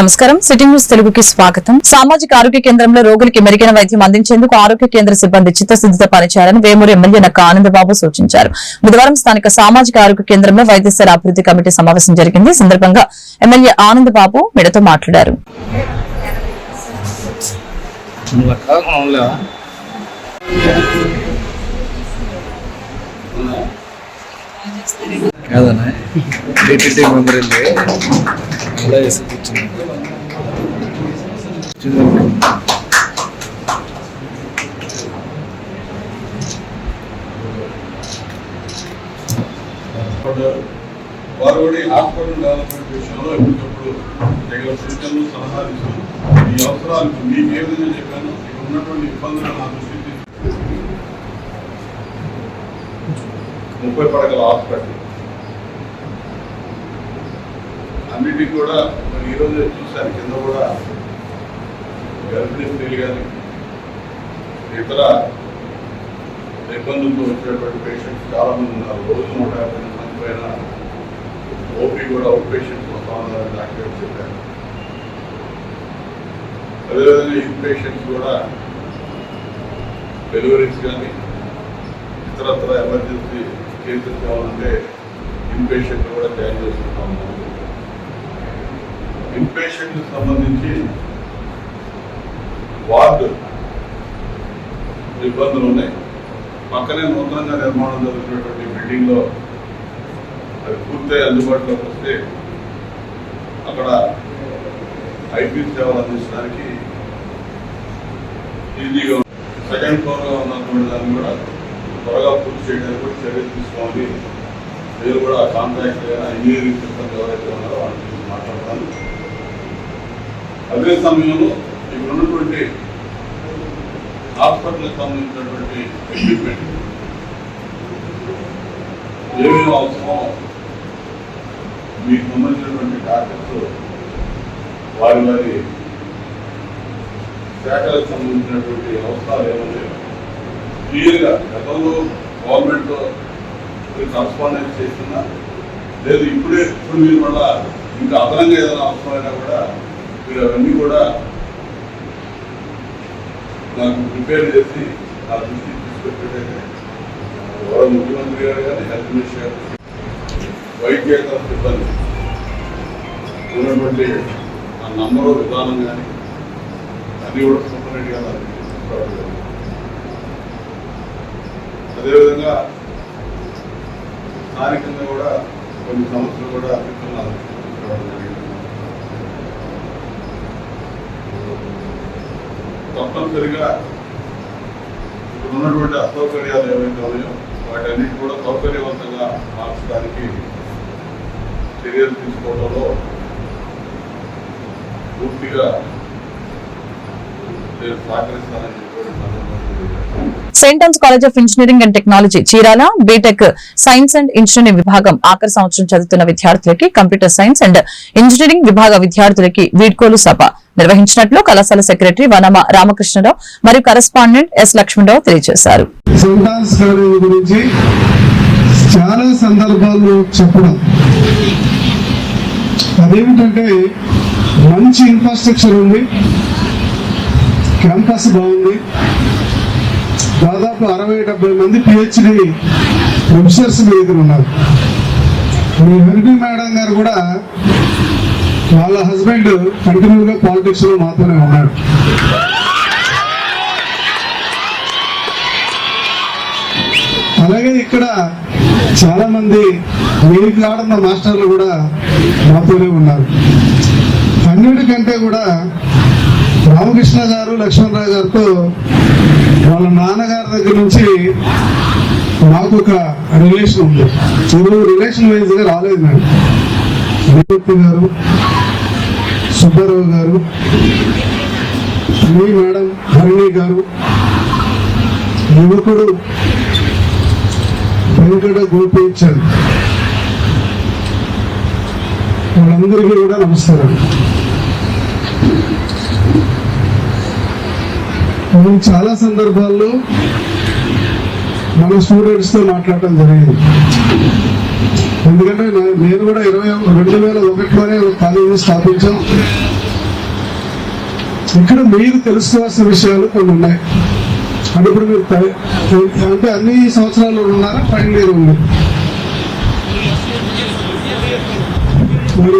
నమస్కారం. City news తెలుగుకి స్వాగతం. సామాజిక ఆరోగ్య కేంద్రంలో రోగులకి మెరుగైన వైద్యం అందించేందుకు ఆరోగ్య కేంద్ర సిబ్బంది చిత్తశుద్దితో పనిచేయాలని వేమూరు ఎమ్మెల్యే నక్క ఆనందబాబు సూచించారు. బుధవారం స్థానిక సామాజిక ఆరోగ్య కేంద్రంలో వైద్యశాల అభివృద్ధి కమిటీ సమావేశం జరిగింది. సందర్భంగా ఎమ్మెల్యే ఆనందబాబు మీడతో మాట్లాడారు. కాదన్నా. కూడా వేసి కూర్చున్నాను పడ్డారు వారు కూడా ఈ హాస్పిటల్ డెవలప్మెంట్ విషయంలో ఎప్పటికప్పుడు తగిన సూచనలు సలహాలు ఇస్తాను ఈ అవసరాలు మీకు ఏ విధంగా చెప్పాను ఇక్కడ ఉన్నటువంటి ఇబ్బందులు నా దృష్టికి ముప్పై పడగల హాస్పిటల్. అన్నిటికీ కూడా మరి ఈరోజు చూశాను కింద కూడా గర్భిణీ స్త్రీలు కానీ ఇతర ఇబ్బందులతో వచ్చినటువంటి పేషెంట్స్ చాలామంది ఉన్నారు. రోజు నూట యాభై మంది పైన ఓపీ కూడా అవుట్ పేషెంట్స్ వస్తా ఉన్నారని డాక్టర్ చెప్పారు. అదేవిధంగా ఇన్ పేషెంట్స్ కూడా డెలివరీస్ కానీ ఇతరత్ర ఎమర్జెన్సీ కేసెస్ కావాలంటే ఇన్ పేషెంట్ కూడా జాయిన్ చేసుకుంటా ఉన్నాము ఇన్ సంబంధించి వార్డు ఇబ్బందులు ఉన్నాయి. పక్కనే నూతనంగా నిర్మాణం జరుగుతున్నటువంటి బిల్డింగ్లో అవి పూర్తి అందుబాటులోకి వస్తే అక్కడ ఐపీ సేవలు అందించడానికి ఈజీగా సెకండ్ ఫ్లోర్లో ఉన్నటువంటి దాన్ని కూడా త్వరగా పూర్తి చేయడానికి కూడా చర్యలు తీసుకోవాలి. మీరు కూడా కాంట్రాక్ట్ ఇంజనీరింగ్ సిస్టమ్ ఎవరైతే ఉన్నారో వాళ్ళని గురించి మాట్లాడతాను. అదే సమయంలో ఇక్కడ ఉన్నటువంటి హాస్పిటల్కి సంబంధించినటువంటి ఎక్విప్మెంట్ ఏమేమి అవసరమో మీకు సంబంధించినటువంటి డాక్టర్స్ వారి వారి శాఖలకు సంబంధించినటువంటి అవసరాలు ఏమున్నాయో క్లియర్గా గతంలో గవర్నమెంట్లో కరస్పాండెన్స్ చేస్తున్నా లేదు ఇప్పుడే ఇప్పుడు మీరు మళ్ళా ఇంకా అదనంగా ఏదైనా అవసరమైనా కూడా మీరు అవన్నీ కూడా నాకు ప్రిపేర్ చేసి నా దృష్టికి తీసుకొచ్చేటైతే గౌరవ ముఖ్యమంత్రి గారు కానీ హెల్త్ మినిస్టర్ గారు వైద్యేతర సిబ్బంది ఉన్నటువంటి ఆ నంబరు విధానం కానీ అన్నీ కూడా సపరేట్గా అదేవిధంగా స్థానికంగా కూడా కొన్ని సమస్యలు కూడా అభిప్రాయం జరిగింది. తప్పనిసరిగా ఇప్పుడు ఉన్నటువంటి అసౌకర్యాలు ఏవైతే ఉన్నాయో వాటన్నిటి కూడా సౌకర్యవంతంగా మార్చడానికి చర్యలు తీసుకోవడంలో పూర్తిగా నేను సహకరిస్తానని Saint Ann's college of engineering and technology Chirala B Tech science and engineering విభాగం ఆఖరి సంవత్సరం చదువుతున్న విద్యార్థులకి కంప్యూటర్ సైన్స్ అండ్ ఇంజనీరింగ్ విభాగ విద్యార్థులకి వీడ్కోలు సభ నిర్వహించినట్లు కళాశాల సెక్రటరీ వనమ రామకృష్ణరావు మరియు కరెస్పాండెంట్ ఎస్ లక్ష్మణరావు తెలియజేశారు. చాలా సందర్భాల్లో చెప్పడం. అదేమిటంటే మంచి ఇన్ఫ్రాస్ట్రక్చర్ ఉంది క్యాంపస్ బాగుంది. దాదాపు అరవై డెబ్బై మంది పిహెచ్డి ప్రొఫెసర్స్ మీ దగ్గర ఉన్నారు. మీ హరిబి మేడం గారు కూడా వాళ్ళ హస్బెండ్ కంటిన్యూగా పాలిటిక్స్లో మాత్రమే ఉన్నాడు అలాగే ఇక్కడ చాలా మంది మీకు ఆడున్న మాస్టర్లు కూడా మాతోనే ఉన్నారు. అన్నిటికంటే కూడా రామకృష్ణ గారు లక్ష్మణరావు గారితో వాళ్ళ నాన్నగారి దగ్గర నుంచి నాకు ఒక రిలేషన్ ఉంది. ఇప్పుడు రిలేషన్ వైజ్గా రాలేదు నాకు రేవతి గారు సుబ్బారావు గారు మీ మేడం హరిణి గారు యువకుడు వెంకట గోపీచంద్. వాళ్ళందరికీ కూడా నమస్కారం. మనం చాలా సందర్భాల్లో మన స్టూడెంట్స్తో మాట్లాడటం జరిగింది. ఎందుకంటే నేను కూడా ఇరవై రెండు వేల ఒకటిలోనే కాలేజీ స్థాపించాం. ఇక్కడ మీరు తెలుసుకోవాల్సిన విషయాలు కొన్ని ఉన్నాయి. అంటే ఇప్పుడు మీరు అంటే అన్ని సంవత్సరాలు ఉన్నారా? ఫైనల్ ఇయర్ ఉంది. మూడు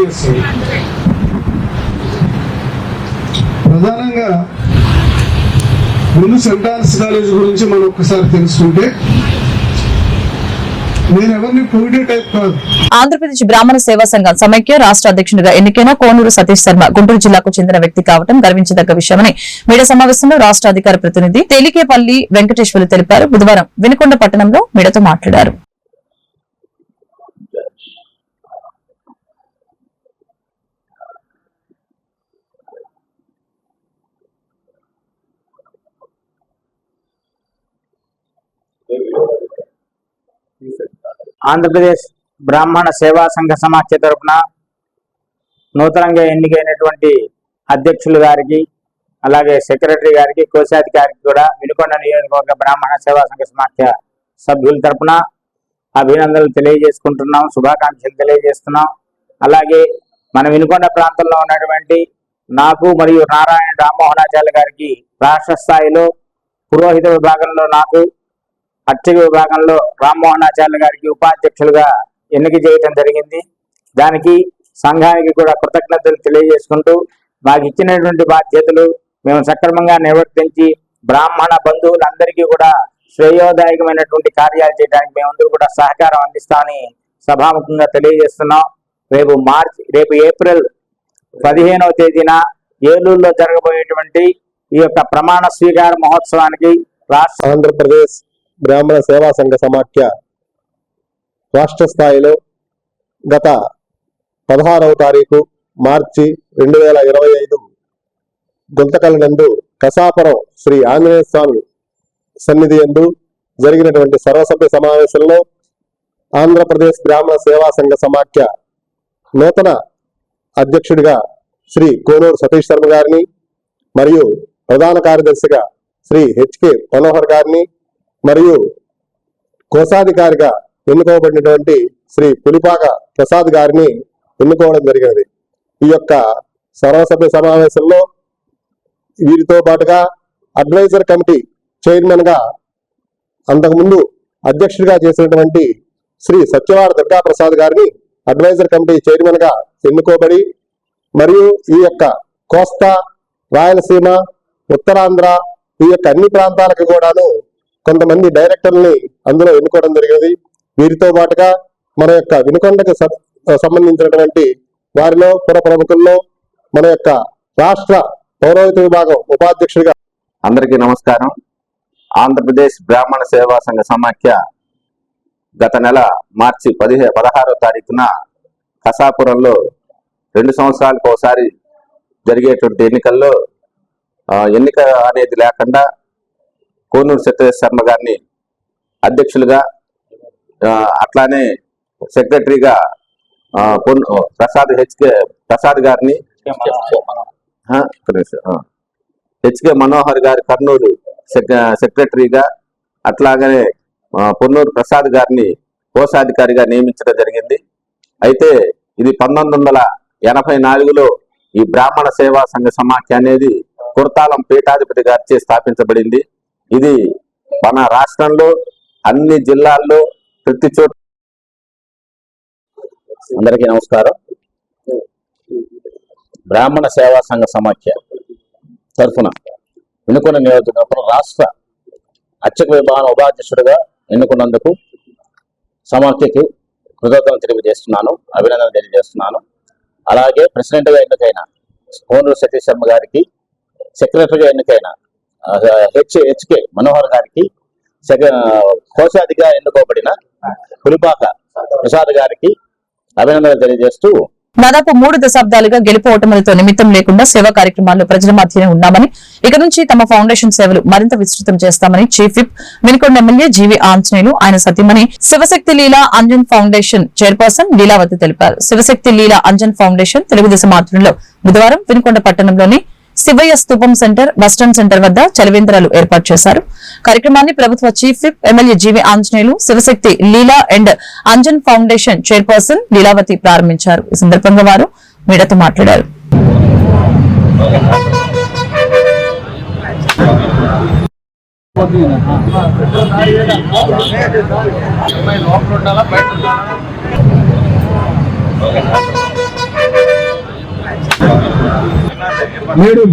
ప్రధానంగా ముందు సెంట్ ఆన్స్ కాలేజ్ గురించి మనం ఒకసారి తెలుసుకుంటే ఆంధ్రప్రదేశ్ బ్రాహ్మణ సేవా సంఘం సమైక్య రాష్ట్ర అధ్యక్షుడిగా ఎన్నికైన కోనూరు సతీష్ శర్మ గుంటూరు జిల్లాకు చెందిన వ్యక్తి కావడం గర్వించదగ్గ విషయమని మీడియా సమావేశంలో రాష్ట్ర అధికార ప్రతినిధి తేలికేపల్లి వెంకటేశ్వర్లు తెలిపారు. బుధవారం వినుకొండ పట్టణంలో మీడియాతో మాట్లాడారు. ఆంధ్రప్రదేశ్ బ్రాహ్మణ సేవా సంఘ సమాఖ్య తరఫున నూతనంగా ఎన్నికైనటువంటి అధ్యక్షులు గారికి అలాగే సెక్రటరీ గారికి కోశాధికారికి కూడా వినుకొండ నియోజకవర్గ బ్రాహ్మణ సేవా సంఘ సమాఖ్య సభ్యుల తరపున అభినందనలు తెలియజేసుకుంటున్నాం శుభాకాంక్షలు తెలియజేస్తున్నాం. అలాగే మన వినుకొండ ప్రాంతంలో ఉన్నటువంటి నాకు మరియు నారాయణ రామ్మోహనాచార్య గారికి రాష్ట్ర స్థాయిలో పురోహిత విభాగంలో నాకు అర్చక విభాగంలో రామ్మోహనాచార్య గారికి ఉపాధ్యక్షులుగా ఎన్నిక చేయటం జరిగింది. దానికి సంఘానికి కూడా కృతజ్ఞతలు తెలియజేసుకుంటూ మాకు ఇచ్చినటువంటి బాధ్యతలు మేము సక్రమంగా నిర్వర్తించి బ్రాహ్మణ బంధువులందరికీ కూడా శ్రేయోదాయకమైనటువంటి కార్యాలు చేయడానికి మేమందరూ కూడా సహకారం అందిస్తామని సభాముఖంగా తెలియజేస్తున్నాం. రేపు మార్చి రేపు ఏప్రిల్ పదిహేనవ తేదీన ఏలూరులో జరగబోయేటువంటి ఈ యొక్క ప్రమాణ స్వీకార మహోత్సవానికి రాష్ట్ర ఆంధ్రప్రదేశ్ బ్రాహ్మణ సేవా సంఘ సమాఖ్య రాష్ట్ర స్థాయిలో గత పదహారవ తారీఖు మార్చి రెండు వేల ఇరవై ఐదు గుంతకల్ నందు కసాపురం శ్రీ ఆంజనేయ స్వామి సన్నిధి యందు జరిగినటువంటి సర్వసభ్య సమావేశంలో ఆంధ్రప్రదేశ్ బ్రాహ్మణ సేవా సంఘ సమాఖ్య నూతన అధ్యక్షుడిగా శ్రీ కోనూరు సతీష్ శర్మ గారిని మరియు ప్రధాన కార్యదర్శిగా శ్రీ హెచ్కే మనోహర్ గారిని మరియు కోశాధికారిగా ఎన్నుకోబడినటువంటి శ్రీ పులిపాక ప్రసాద్ గారిని ఎన్నుకోవడం జరిగినది. ఈ యొక్క సర్వసభ్య సమావేశంలో వీరితో పాటుగా అడ్వైజర్ కమిటీ చైర్మన్గా అంతకుముందు అధ్యక్షుడిగా చేసినటువంటి శ్రీ సత్యవాడ దుర్గా ప్రసాద్ గారిని అడ్వైజర్ కమిటీ చైర్మన్గా ఎన్నుకోబడి మరియు ఈ యొక్క కోస్తా రాయలసీమ ఉత్తరాంధ్ర ఈ యొక్క అన్ని ప్రాంతాలకు కూడాను కొంతమంది డైరెక్టర్ని అందులో ఎన్నుకోవడం జరిగింది. వీరితో పాటుగా మన యొక్క వినుకొండకు సంబంధించినటువంటి వారిలో పుర ప్రముఖుల్లో మన యొక్క రాష్ట్ర పౌరోహిత విభాగం ఉపాధ్యక్షుడిగా అందరికీ నమస్కారం. ఆంధ్రప్రదేశ్ బ్రాహ్మణ సేవా సంఘ సమాఖ్య గత నెల మార్చి పదిహే పదహారో తారీఖున కసాపురంలో రెండు సంవత్సరాలకు ఒకసారి జరిగేటువంటి ఎన్నికల్లో ఎన్నిక అనేది లేకుండా కోనూరు సత్యేష్ శర్మ గారిని అధ్యక్షులుగా అట్లానే సెక్రటరీగా ప్రసాద్ హెచ్కే ప్రసాద్ గారిని. హెచ్కే మనోహర్ గారి కర్నూలు సెక్- సెక్రటరీగా అట్లాగనే పొన్నూరు ప్రసాద్ గారిని కోశాధికారిగా నియమించడం జరిగింది అయితే ఇది పంతొమ్మిది వందల ఎనభై నాలుగులో ఈ బ్రాహ్మణ సేవా సంఘ సమాఖ్య అనేది కుర్తాలం పీఠాధిపతి గారిచే స్థాపించబడింది ఇది మన రాష్ట్రంలో అన్ని జిల్లాల్లో ప్రతి చోట అందరికీ నమస్కారం. బ్రాహ్మణ సేవా సంఘ సమాఖ్య తరఫున ఎన్నుకున్న నియోజకవర్గం రాష్ట్ర అర్చక విభాగం ఉపాధ్యక్షుడిగా ఎన్నుకున్నందుకు సమాఖ్యకు కృతజ్ఞతలు తెలియజేస్తున్నాను అభినందనలు తెలియజేస్తున్నాను. అలాగే ప్రెసిడెంట్గా ఎన్నికైన కోనూరు సతీష్ శర్మ గారికి సెక్రటరీగా ఎన్నికైన హెచ్ హెచ్కే మనోహర్ గారికి కోశాధిగా ఎన్నుకోబడిన పులిపాక ప్రసాద్ గారికి అభినందనలు తెలియజేస్తూ దాదాపు మూడు దశాబ్దాలుగా గెలుపు ఓటములతో నిమిత్తం లేకుండా సేవా కార్యక్రమాల్లో ప్రజల మధ్యనే ఉన్నామని ఇక నుంచి తమ ఫౌండేషన్ సేవలు మరింత విస్తృతం చేస్తామని chief whip Vinukonda MLA GV Anjaneyulu ఆయన సతీమణి శివశక్తి లీలా అంజన్ ఫౌండేషన్ చైర్పర్సన్ లీలావతి తెలిపారు. శివశక్తి లీలా అంజన్ ఫౌండేషన్ తెలుగుదేశం ఆధ్వర్యంలో బుధవారం వినుకొండ పట్టణంలోని శివయ్య స్థూపం సెంటర్ వెస్టర్న్ సెంటర్ వద్ద చలివేంద్రాలు ఏర్పాటు చేశారు. కార్యక్రమాన్ని ప్రభుత్వ chief whip MLA GV Anjaneyulu Sivasakthi Leela and Anjan foundation chairperson Leelavathi ప్రారంభించారు. ఈ సందర్భంగా వారు మీడియాతో మాట్లాడారు. లోపల ఉండాలా బయట ఉండాలా మేడం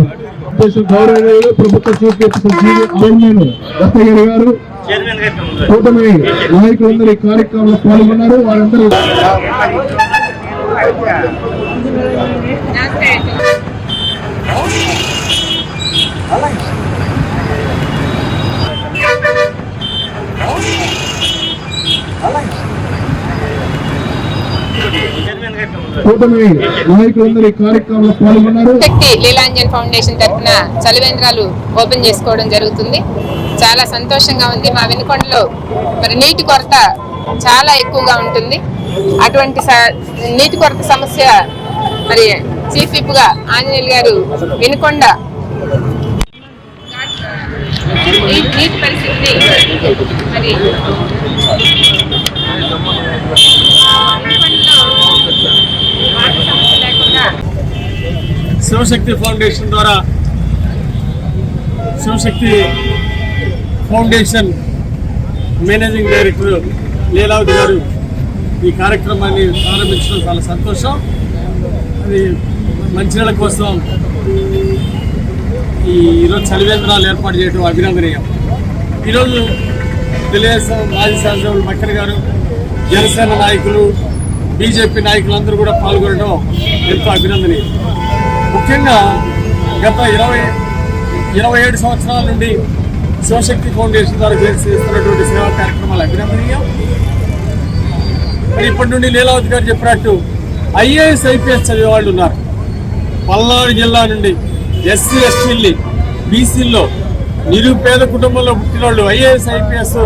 దేశ గౌరవనీయులు ప్రభుత్వ చీఫ్ చైర్మన్ దత్తగిరి గారు కూటమి నాయకులందరూ ఈ కార్యక్రమంలో పాల్గొన్నారు. వారందరూ కూటమి నాయకులందరూ ఈ కార్యక్రమంలో పాల్గొన్నారు. శక్తి లీలాంజన్ ఫౌండేషన్ తరఫున చలివేంద్రాలు ఓపెన్ చేసుకోవడం జరుగుతుంది. చాలా సంతోషంగా ఉంది. మా వెనుకొండలో మరి నీటి కొరత చాలా ఎక్కువగా ఉంటుంది. అటువంటి నీటి కొరత సమస్య మరి చీఫ్ విప్గా ఆంజనేయులు గారు వెనుకొండ నీటి పరిస్థితిని మరి వెనుకొండలో వాటర్ సమస్య లేకుండా శివశక్తి ఫౌండేషన్ ద్వారా Sivasakthi foundation managing director Leelavathi garu ఈ కార్యక్రమాన్ని ప్రారంభించడం చాలా సంతోషం. అది మంచినీళ్ళ కోసం ఈ ఈరోజు చలివేంద్రాలు ఏర్పాటు చేయడం అభినందనీయం. ఈరోజు తెలుగుదేశం మాజీ శాసనసభ్యులు మక్కర్ గారు జనసేన నాయకులు బీజేపీ నాయకులు అందరూ కూడా పాల్గొనడం ఎంతో అభినందనీయం. ముఖ్యంగా గత ఇరవై ఇరవై ఏడు సంవత్సరాల నుండి శివశక్తి ఫౌండేషన్ ద్వారా చేస్తున్నటువంటి సేవా కార్యక్రమాలు అభినందనీయం. మరి ఇప్పటి నుండి లీలావతి గారు చెప్పినట్టు ఐఏఎస్ ఐపీఎస్ చదివే వాళ్ళు ఉన్నారు. పల్నాడు జిల్లా నుండి ఎస్సీ ఎస్టీల్ని బీసీల్లో నిరుపేద కుటుంబంలో పుట్టిన వాళ్ళు ఐఏఎస్ ఐపీఎస్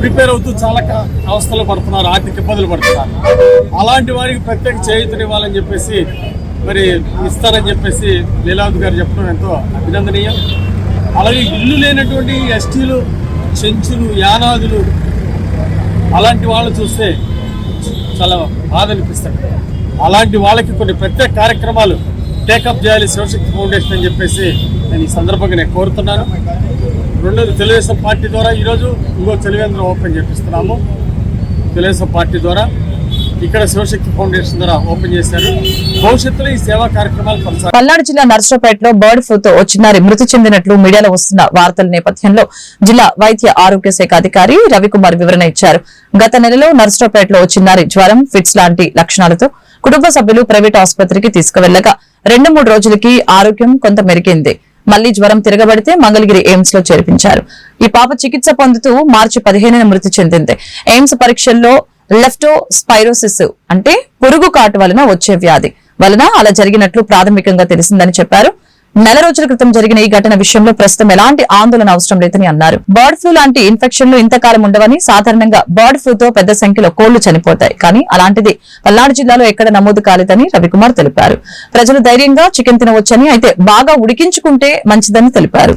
ప్రిపేర్ అవుతూ చాలా అవస్థలు పడుతున్నారు ఆర్థిక ఇబ్బందులు పడుతున్నారు. అలాంటి వారికి ప్రత్యేక చేయూతనివ్వాలని చెప్పేసి మరి ఇస్తారని చెప్పేసి లీలావతి గారు చెప్పడం ఎంతో అభినందనీయం. అలాగే ఇల్లు లేనటువంటి ఎస్టీలు చెంచులు యానాదులు అలాంటి వాళ్ళు చూస్తే చాలా బాధ అనిపిస్తుంది. అలాంటి వాళ్ళకి కొన్ని ప్రత్యేక కార్యక్రమాలు టేకప్ చేయాలి శివశక్తి ఫౌండేషన్ అని చెప్పేసి నేను ఈ సందర్భంగా నేను కోరుతున్నాను. రెండోది తెలుగుదేశం పార్టీ ద్వారా ఈరోజు ఇంకో తెలివేంద్రం ఓపెన్ చేపిస్తున్నాము. తెలుగుదేశం పార్టీ ద్వారా ఇక్కడ శివశక్తి ఫౌండేషన్ ద్వారా ఓపెన్ చేశారు. భవిష్యత్తులో ఈ సేవా కార్యక్రమాలు కొనసాగుతాయి. పల్నాడు జిల్లా నర్సరావుపేటలో బర్డ్ ఫ్లూతో చిన్నారి మృతి చెందినట్లు మీడియాలో వస్తున్న వార్తల నేపథ్యంలో జిల్లా వైద్య ఆరోగ్య శాఖ అధికారి రవికుమార్ వివరణ ఇచ్చారు. గత నెలలో నర్సరావుపేటలో వచ్చినారి చిన్నారి జ్వరం ఫిట్స్ లాంటి లక్షణాలతో కుటుంబ సభ్యులు ప్రైవేట్ ఆసుపత్రికి తీసుకువెళ్ళగా రెండు మూడు రోజులకి ఆరోగ్యం కొంత మెరుగైంది. మళ్ళీ జ్వరం తిరగబడితే మంగళగిరి ఎయిమ్స్లో చేర్పించారు. ఈ పాప చికిత్స పొందుతూ మార్చి పదిహేనున మృతి చెందింది. ఎయిమ్స్ పరీక్షల్లో లెఫ్టో స్పైరోసిస్ అంటే పురుగు కాటు వలన వచ్చే వ్యాధి వలన అలా జరిగినట్లు ప్రాథమికంగా తెలిసిందని చెప్పారు. నెల రోజుల క్రితం జరిగిన ఈ ఘటన విషయంలో ప్రస్తుతం ఎలాంటి ఆందోళన అవసరం లేదని అన్నారు. బర్డ్ ఫ్లూ లాంటి ఇన్ఫెక్షన్లు ఇంతకాలం ఉండవని సాధారణంగా బర్డ్ ఫ్లూతో పెద్ద సంఖ్యలో కోళ్ళు చనిపోతాయి. కానీ అలాంటిది పల్నాడు జిల్లాలో ఎక్కడ నమోదు కాలేదని రవికుమార్ తెలిపారు. ప్రజలు ధైర్యంగా చికెన్ తినవచ్చని అయితే బాగా ఉడికించుకుంటే మంచిదని తెలిపారు.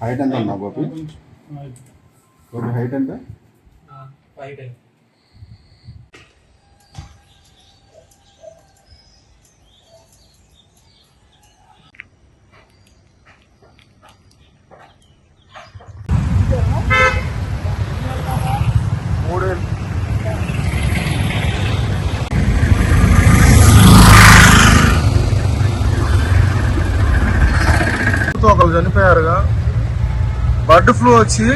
హైట్ ఎంత ఉన్నా గోపి? గోపి హైట్ ఎంత? చనిపోయారుగా. బర్డ్ ఫ్లూ వచ్చి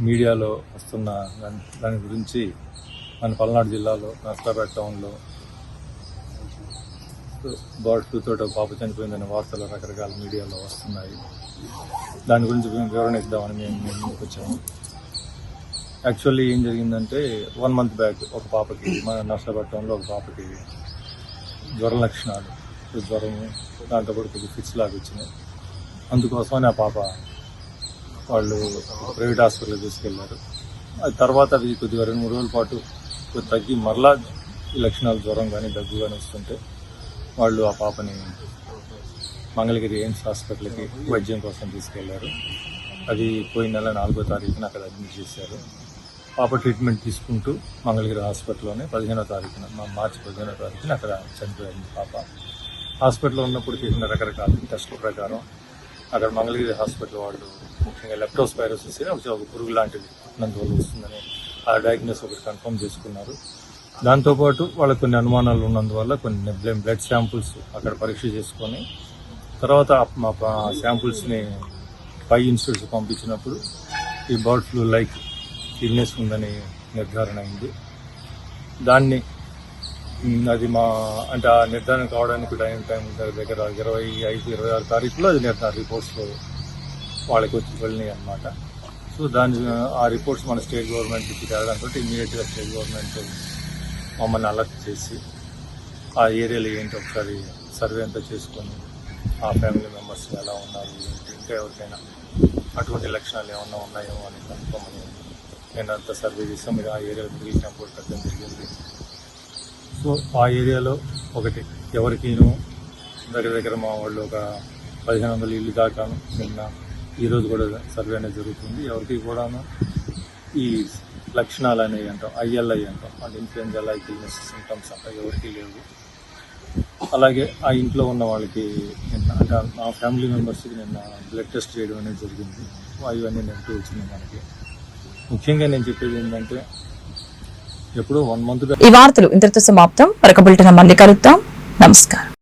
మీడియాలో వస్తున్న దాని గురించి మన పల్నాడు జిల్లాలో నర్సాపేట టౌన్లో బర్డ్ ఫ్లూ పాప చనిపోయిందనే వార్తలు రకరకాల మీడియాలో వస్తున్నాయి. దాని గురించి మేము వివరణ ఇద్దామని మేము మేము ముందుకు వచ్చాము. యాక్చువల్లీ ఏం జరిగిందంటే వన్ మంత్ బ్యాక్ ఒక పాపకి మన నర్సాపేట ఒక పాపకి జ్వర లక్షణాలు. జ్వరము దాంతో కూడా కొద్దిగా ఫిట్స్ లాగా వచ్చినాయి. అందుకోసమని ఆ పాప వాళ్ళు ప్రైవేట్ హాస్పిటల్ తీసుకెళ్ళారు. అది తర్వాత అది కొద్దిగా రెండు మూడు రోజుల పాటు తగ్గి మరలా ఈ లక్షణాలు జ్వరం కానీ దగ్గు కానీ వస్తుంటే వాళ్ళు ఆ పాపని మంగళగిరి ఎయిమ్స్ హాస్పిటల్కి వైద్యం కోసం తీసుకెళ్ళారు. అది పోయిన నెల నాలుగో తారీఖున అక్కడ అడ్మిట్ చేశారు. పాప ట్రీట్మెంట్ తీసుకుంటూ మంగళగిరి హాస్పిటల్లోనే పదిహేనో తారీఖున మా మార్చి పదిహేనో తారీఖున అక్కడ చనిపోయింది పాప. హాస్పిటల్లో ఉన్నప్పుడు చేసిన రకరకాల టెస్టుల ప్రకారం అక్కడ మంగళగిరి హాస్పిటల్ వాళ్ళు ముఖ్యంగా లెప్టోస్పైరోసిస్ ఒక పురుగు లాంటిది నందువల్ల వస్తుందని ఆ డయాగ్నోస్ ఒకటి కన్ఫర్మ్ చేసుకున్నారు. దాంతోపాటు వాళ్ళకి కొన్ని అనుమానాలు ఉన్నందువల్ల కొన్ని బ్లడ్ బ్లడ్ శాంపుల్స్ అక్కడ పరీక్ష చేసుకొని తర్వాత మా శాంపుల్స్ని పై ఇన్స్టిట్యూట్స్ పంపించినప్పుడు ఈ బర్డ్ ఫ్లూ లైక్ ఇల్నెస్ ఉందని నిర్ధారణ అయింది. దాన్ని అది మా అంటే ఆ నిర్ధారణ కావడానికి టైం టైం దగ్గర ఇరవై ఐదు ఇరవై ఆరు తారీఖులో అది నిర్ధారణ రిపోర్ట్స్లో వాళ్ళకి వచ్చి వెళ్ళినాయి అనమాట సో దాని ఆ రిపోర్ట్స్ మన స్టేట్ గవర్నమెంట్కి తేవడంతో ఇమీడియట్గా స్టేట్ గవర్నమెంట్ మమ్మల్ని అలర్ట్ చేసి ఆ ఏరియాలో ఏంటి ఒకసారి సర్వే అంతా చేసుకొని ఆ ఫ్యామిలీ మెంబర్స్ ఎలా ఉన్నారు ఏంటి ఇంకా ఎవరికైనా అటువంటి లక్షణాలు ఏమన్నా ఉన్నాయో అని కనుక్కోమని నేను అంతా సర్వే చేసాం మీరు ఆ ఏరియాలో మిడిల్ క్యాంప్ కూడా కట్టడం జరిగింది సో ఆ ఏరియాలో ఒకటి ఎవరికిను దగ్గర దగ్గర మా వాళ్ళు ఒక పదిహేను వందల ఇల్లు దాకాను నిన్న ఈరోజు కూడా సర్వే అనేది జరుగుతుంది. ఎవరికి కూడాను ఈ లక్షణాలు అనేవి అంటాం. ఐఎల్ఐ అంటాం. అంటే ఇన్ఫ్లుయెంజా లైక్ ఇల్నెస్ సింటమ్స్ అంటాం ఎవరికి లేవు. అలాగే ఆ ఇంట్లో ఉన్న వాళ్ళకి నిన్న అంటే మా ఫ్యామిలీ మెంబర్స్కి నిన్న బ్లడ్ టెస్ట్ చేయడం అనేది జరిగింది. అవన్నీ నెగిటివ్ వచ్చినాయి మనకి. ముఖ్యంగా నేను చెప్పేది ఏంటంటే ఎప్పుడో వన్ మంత్ ఈ వార్తలు ఇంతటితో సమాప్తం. మరొక బులెటిన్ మళ్ళీ కలుద్దాం. నమస్కారం.